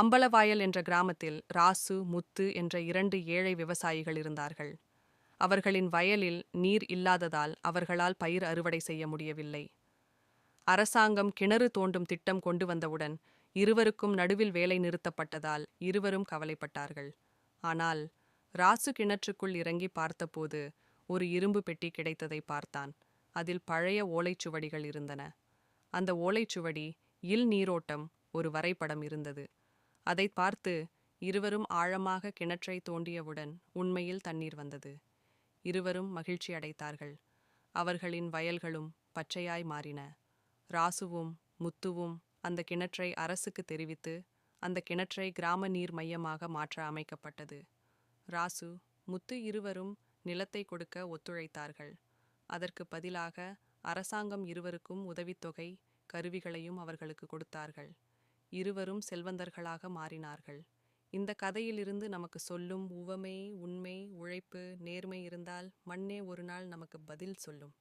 அம்பலவாயல் என்ற கிராமத்தில் ராசு முத்து என்ற இரண்டு ஏழை விவசாயிகள் இருந்தார்கள். அவர்களின் வயலில் நீர் இல்லாததால் அவர்களால் பயிர் அறுவடை செய்ய முடியவில்லை. அரசாங்கம் கிணறு தோண்டும் திட்டம் கொண்டு வந்தவுடன் இருவருக்கும் நடுவில் வேலை நிறுத்தப்பட்டதால் இருவரும் கவலைப்பட்டார்கள். ஆனால் ராசு கிணற்றுக்குள் இறங்கி பார்த்தபோது ஒரு இரும்பு பெட்டி கிடைத்ததை பார்த்தான். அதில் பழைய ஓலைச்சுவடிகள் இருந்தன. அந்த ஓலைச்சுவடி இல் நீரோட்டம் ஒரு வரைபடம் இருந்தது. அதை பார்த்து இருவரும் ஆழமாக கிணற்றை தோண்டியவுடன் உண்மையில் தண்ணீர் வந்தது. இருவரும் மகிழ்ச்சி அடைத்தார்கள் அவர்களின் வயல்களும் பச்சையாய் மாறின. ராசுவும் முத்துவும் அந்த கிணற்றை அரசுக்கு தெரிவித்து அந்த கிணற்றை கிராம நீர் மையமாக மாற்ற அமைக்கப்பட்டது. ராசு முத்து இருவரும் நிலத்தை கொடுக்க ஒத்துழைத்தார்கள். அதற்கு பதிலாக அரசாங்கம் இருவருக்கும் உதவித்தொகை கருவிகளையும் அவர்களுக்கு கொடுத்தார்கள். இருவரும் செல்வந்தர்களாக மாறினார்கள். இந்த கதையிலிருந்து நமக்கு சொல்லும் உவமை உண்மை உழைப்பு நேர்மை இருந்தால் மண்ணே ஒரு நாள் நமக்கு பதில் சொல்லும்.